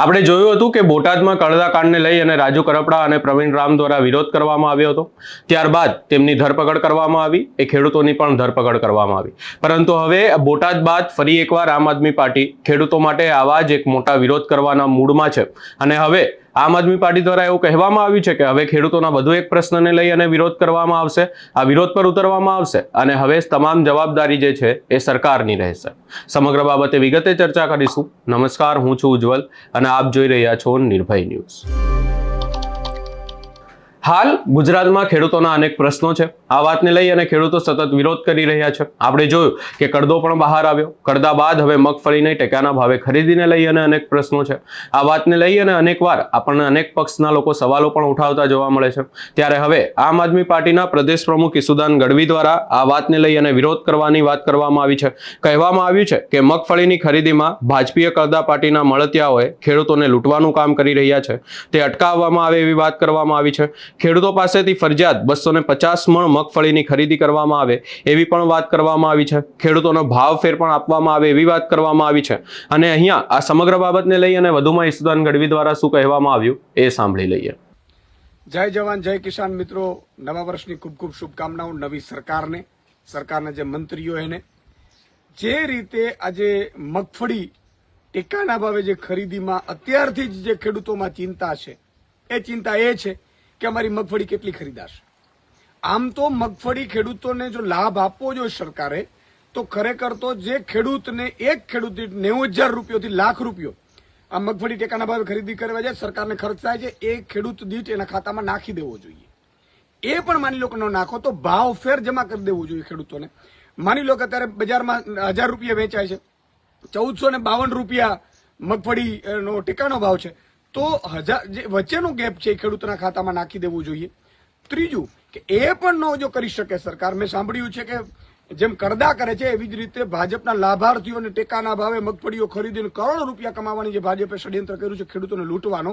આપણે જોયું હતું કે બોટાદમાં કળદા કાંડને લઈ અને રાજુ કરપડા અને પ્રવીણ રામ દ્વારા વિરોધ કરવામાં આવ્યો હતો. ત્યારબાદ તેમની ધરપકડ કરવામાં આવી, એ ખેડૂતોની પણ ધરપકડ કરવામાં આવી. પરંતુ હવે બોટાદ બાદ ફરી એકવાર આમ આદમી પાર્ટી ખેડૂતો માટે આવા જ એક મોટા વિરોધ કરવાના મૂડમાં છે. અને હવે આમ આદમી પાર્ટી દ્વારા એવું કહેવામાં આવ્યું છે કે હવે ખેડૂતોના વધુ એક પ્રશ્નને લઈ અને વિરોધ કરવામાં આવશે, આ વિરોધ પર ઉતરવામાં આવશે અને હવે તમામ જવાબદારી જે છે એ સરકારની રહેશે. સમગ્ર બાબતે વિગતે ચર્ચા કરીશું. નમસ્કાર, હું છું ઉજ્જવલ અને આપ જોઈ રહ્યા છો નિર્ભય ન્યૂઝ. હાલ ગુજરાતમાં ખેડૂતોના અનેક પ્રશ્નો છે. આ વાતને લઈ અને ખેડૂતો સતત વિરોધ કરી રહ્યા છે. આપણે જોયું કે કડદો પણ બહાર આવ્યો. કડદા બાદ હવે મગફળીને ટેકાના ભાવે ખરીદીને લઈ અને અનેક પ્રશ્નો છે. આ વાતને લઈ અને અનેકવાર આપણને અનેક પક્ષના લોકો સવાલો પણ ઉઠાવતા જોવા મળે છે. ત્યારે હવે આમ આદમી પાર્ટીના પ્રદેશ પ્રમુખ ઈસુદાન ગઢવી દ્વારા આ વાતને લઈ અને વિરોધ કરવાની વાત કરવામાં આવી છે. કહેવામાં આવ્યું છે કે મગફળીની ખરીદીમાં ભાજપીય કડદા પાર્ટીના મળતિયાઓએ ખેડૂતોને લૂંટવાનું કામ કરી રહ્યા છે. તે અટકાવવામાં આવે એવી વાત કરવામાં આવી છે. ખેડૂતો પાસેથી ફરજિયાત બસો ને પચાસ મણ મગફળીની ખરીદી કરવામાં આવે એવી પણ વાત કરવામાં આવી છે. ખેડૂતોનો ભાવ ફેર પણ આપવામાં આવે એવી વાત કરવામાં આવી છે. અને અહીંયા આ સમગ્ર બાબતને લઈ અને વધુમાં ઈસુદાન ગઢવી દ્વારા શું કહેવામાં આવ્યું એ સાંભળી લઈએ. જય જવાન, જય કિસાન મિત્રો. નવા વર્ષની ખૂબ ખૂબ શુભકામનાઓ નવી સરકારને, સરકારના જે મંત્રીઓ એને. જે રીતે આજે મગફળી ટેકાના ભાવે જે ખરીદીમાં અત્યારથી જ જે ખેડૂતોમાં ચિંતા છે, એ ચિંતા એ છે કે અમારી મગફળી કેટલી ખરીદાશે? આમ તો મગફળી ખેડૂતોને જો લાભ આપવો જોઈએ સરકારે, તો ખરેખર તો જે ખેડૂતને, એક ખેડૂત નેવું હજાર રૂપિયોથી લાખ રૂપિયો આ મગફળી ટેકાના ભાવે ખરીદી કરવા જાય, સરકારને ખર્ચ થાય છે, એ ખેડૂત દીઠ એના ખાતામાં નાખી દેવો જોઈએ. એ પણ માની લો કે નાખો, તો ભાવ ફેર જમા કરી દેવું જોઈએ ખેડૂતોને. માની લો કે અત્યારે બજારમાં હજાર રૂપિયા વેચાય છે, ચૌદસો ને બાવન રૂપિયા મગફળી નો ટેકાનો ભાવ છે તો હજાર જે વચ્ચેનો ગેપ છે એ ખેડૂતોના ખાતામાં નાખી દેવું જોઈએ. ત્રીજું કે એ પણ ન જો કરી શકે સરકાર. મેં સાંભળ્યું છે કે જેમ કરદા કરે છે, એવી જ રીતે ભાજપના લાભાર્થીઓને ટેકાના ભાવે મગફળીઓ ખરીદીને કરોડો રૂપિયા કમાવાની જે ભાજપે ષડયંત્ર કર્યું છે ખેડૂતોને લૂંટવાનો,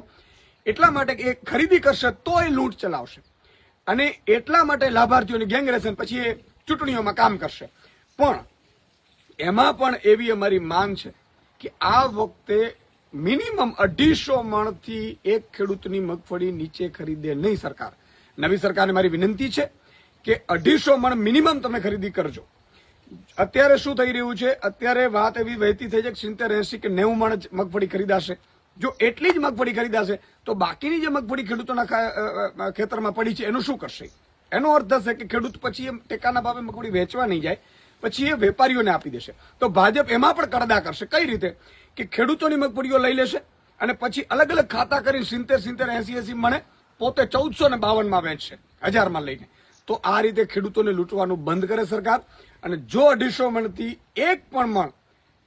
એટલા માટે એ ખરીદી કરશે તો એ લૂંટ ચલાવશે. અને એટલા માટે લાભાર્થીઓની ગેંગ રહેશે પછી એ ચૂંટણીઓમાં કામ કરશે. પણ એમાં પણ એવી અમારી માંગ છે કે આ વખતે મિનિમમ અઢીસો મણથી એક ખેડૂતની મગફળી નીચે ખરીદે નહીં સરકાર. નવી સરકારને મારી વિનંતી છે કે અઢીસો મણ મિનિમમ તમે ખરીદી કરજો. અત્યારે શું થઈ રહ્યું છે? અત્યારે વાત એવી વહેતી થઈ છે કે સિત્તેર એસી કે નેવું મણ જ મગફળી ખરીદાશે. જો એટલી જ મગફળી ખરીદાશે, તો બાકીની જે મગફળી ખેડૂતોના ખેતરમાં પડી છે, એનું શું કરશે? એનો અર્થ થશે કે ખેડૂત પછી એમ ટેકાના ભાવે મગફળી વેચવા નહીં જાય. પછી એ વેપારીઓને આપી દેશે. તો ભાજપ એમાં પણ કરદા કરશે. કઈ રીતે? કે ખેડૂતોની મગફળીઓ લઈ લેશે અને પછી અલગ અલગ ખાતા કરીને સિત્તેર સિત્તેર, એસી એસી મને પોતે ચૌદસો ને બાવનમાં વેચશે, હજારમાં લઈને. તો આ રીતે ખેડૂતોને લૂંટવાનું બંધ કરે સરકાર અને જો અઢીસો મણથી એક પણ મણ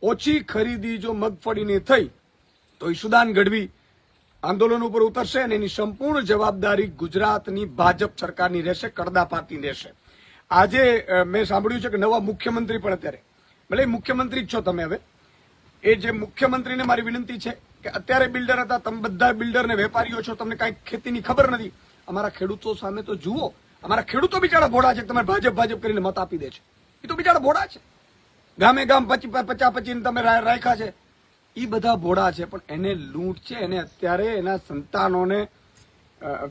ઓછી ખરીદી જો મગફળીની થઈ, તો ઈશુદાન ગઢવી આંદોલન ઉપર ઉતરશે અને એની સંપૂર્ણ જવાબદારી ગુજરાતની ભાજપ સરકારની રહેશે, કરદા પાર્ટી રહેશે. આજે મેં સાંભળ્યું છે કે નવા મુખ્યમંત્રી પણ અત્યારે. ભલે મુખ્યમંત્રી જ છો તમે હવે. એ જે મુખ્યમંત્રીને મારી વિનંતી છે કે અત્યારે બિલ્ડર હતા, તમે બધા બિલ્ડર ને વેપારીઓ છો, તમને કાંઈ ખેતીની ખબર નથી. અમારા ખેડૂતો સામે તો જુઓ. અમારા ખેડૂતો બિચારા ભોળા છે તમે ભાજપ ભાજપ કરીને મત આપી દે છે. એ તો બિચારા ભોળા છે. ગામે ગામ પચી પચા પચીને તમે રાખ્યા છે. એ બધા ભોળા છે, પણ એને લૂંટ છે, એને અત્યારે એના સંતાનોને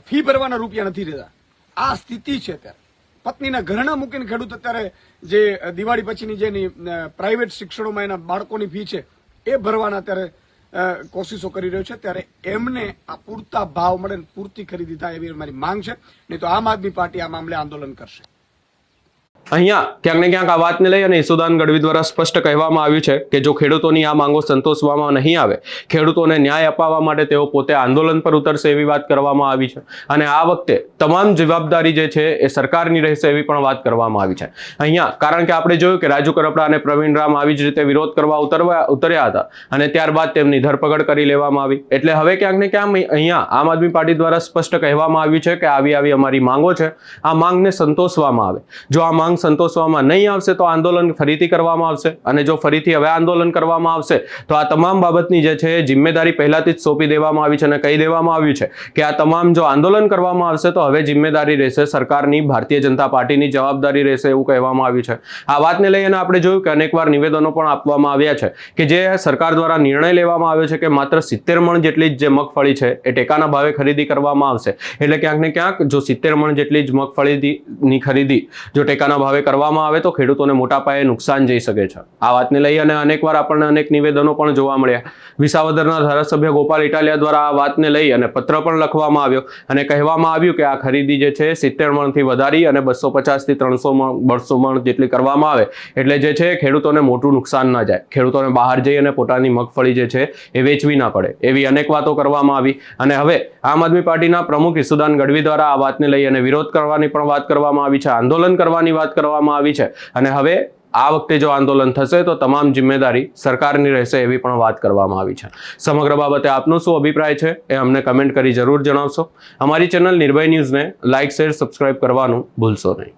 ફી ભરવાના રૂપિયા નથી રહેતા આ સ્થિતિ છે અત્યારે. પત્નીના ઘરના મૂકીને ખેડૂત અત્યારે જે દિવાળી પછીની જેની પ્રાઇવેટ શિક્ષણોમાં એના બાળકોની ફી છે, એ ભરવાના અત્યારે કોશિશો કરી રહ્યો છે. ત્યારે એમને આ પૂરતા ભાવ મળે પૂરતી ખરીદી થાય એવી મારી માંગ છે. નહીં તો આમ આદમી પાર્ટી આ મામલે આંદોલન કરશે. અહીંયા ક્યાંક ને ક્યાંક આ વાતને લઈ અને ઈસુદાન ગઢવી દ્વારા સ્પષ્ટ કહેવામાં આવ્યું છે કે જો ખેડૂતોની આ માંગો સંતોષવામાં નહીં આવે, ખેડૂતોને ન્યાય અપાવવા માટે તેઓ પોતે આંદોલન પર ઉતરશે એવી વાત કરવામાં આવી છે. અને આ વખતે તમામ જવાબદારી જે છે એ સરકારની રહેશે એવી પણ વાત કરવામાં આવી છે. અહીંયા કારણ કે આપણે જોયું કે રાજુ કરપડા અને પ્રવીણ રામ આવી જ રીતે વિરોધ કરવા ઉતરવા, ઉતર્યા હતા અને ત્યારબાદ તેમની ધરપકડ કરી લેવામાં આવી. એટલે હવે ક્યાંક ને ક્યાંક અહીંયા આમ આદમી પાર્ટી દ્વારા સ્પષ્ટ કહેવામાં આવ્યું છે કે આવી આવી અમારી માંગો છે. આ માંગને સંતોષવામાં આવે. જો આ માંગ સંતોષવામાં નહીં આવશે તો આંદોલન ફરીથી કરવામાં આવશે. અને જો ફરીથી હવે આંદોલન કરવામાં આવશે, તો આ તમામ બાબતની જે છે જિમ્મેદારી પહેલાથી જ સોંપી દેવામાં આવી છે અને કહી દેવામાં આવ્યું છે કે આ તમામ જો આંદોલન કરવામાં આવશે, તો હવે જિમ્મેદારી રહેશે સરકારની, ભારતીય જનતા પાર્ટીની જવાબદારી રહેશે એવું કહેવામાં આવ્યું છે. આ વાતને લઈને આપણે જોયું કે અનેકવાર નિવેદનો પણ આપવામાં આવ્યા છે કે જે સરકાર દ્વારા નિર્ણય લેવામાં આવ્યો છે કે માત્ર સિત્તેર મણ જેટલી જ જે મગફળી છે એ ટેકાના ભાવે ખરીદી કરવામાં આવશે. એટલે ક્યાંક ને ક્યાંક જો સિત્તેર મણ જેટલી જ મગફળીની ખરીદી જો ટેકાના ભાવે કરવામાં આવે તો ખેડૂતોને મોટા પાયે નુકસાન જઈ શકે છે. આ વાતને લઈ અને અનેકવાર આપણને અનેક નિવેદનો પણ જોવા મળ્યા. વિસાવદરના ધારાસભ્ય ગોપાલ ઇટાલિયા દ્વારા આ વાતને લઈ અને પત્ર પણ લખવામાં આવ્યો અને કહેવામાં આવ્યું કે આ ખરીદી જે છે સિત્તેર મણથી વધારી અને બસો પચાસથી ત્રણસો મણ, બસો મણ જેટલી કરવામાં આવે એટલે જે છે ખેડૂતોને મોટું નુકસાન ના જાય. ખેડૂતોને બહાર જઈ અને પોતાની મગફળી જે છે એ વેચવી ના પડે. એવી અનેક વાતો કરવામાં આવી અને હવે આમ આદમી પાર્ટીના પ્રમુખ ઈસુદાન ગઢવી દ્વારા આ વાતને લઈ અને વિરોધ કરવાની પણ વાત કરવામાં આવી છે. આંદોલન કરવાની વાત કરવામાં આવી છે. અને હવે આ વખતે જો આંદોલન થશે, તો તમામ જિમ્મેદારી સરકારની રહેશે એવી પણ વાત કરવામાં આવી છે. સમગ્ર બાબતે આપનો શું અભિપ્રાય છે એ અમને કમેન્ટ કરી જરૂર જણાવશો. અમારી ચેનલ નિર્ભય ન્યૂઝને લાઇક, શેર, સબસ્ક્રાઇબ કરવાનું ભૂલશો નહીં.